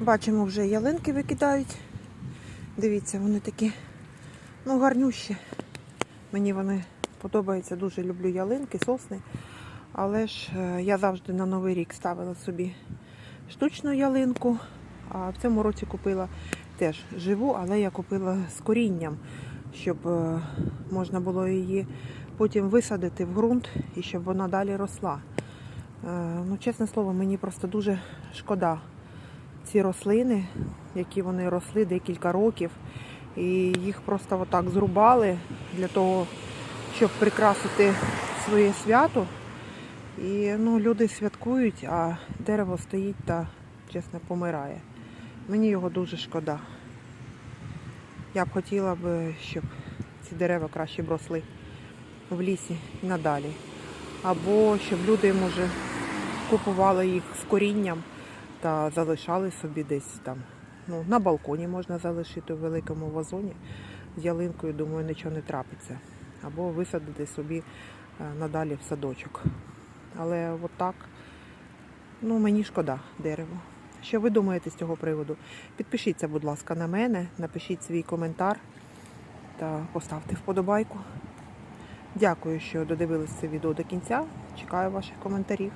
Бачимо, вже ялинки викидають. Дивіться, вони такі ну, гарнющі. Мені вони подобаються, дуже люблю ялинки, сосни. Але ж е, я завжди на Новий рік ставила собі штучну ялинку. А в цьому році купила теж живу, але я купила з корінням, щоб е, можна було її потім висадити в ґрунт і щоб вона далі росла. Е, Ну, чесне слово, мені просто дуже шкода ці рослини, які вони росли декілька років, і їх просто отак зрубали для того, щоб прикрасити своє свято. І ну, люди святкують, а дерево стоїть та чесно помирає. Мені його дуже шкода. Я б хотіла б, щоб ці дерева краще б росли в лісі і надалі. Або щоб люди, може, купували їх з корінням та залишали собі десь там. Ну, на балконі можна залишити у великому вазоні з ялинкою, думаю, нічого не трапиться. Або висадити собі е, надалі в садочок. Але от так, ну мені шкода дерево. Що ви думаєте з цього приводу? Підпишіться, будь ласка, на мене, напишіть свій коментар та поставте вподобайку. Дякую, що додивились це відео до кінця. Чекаю ваших коментарів.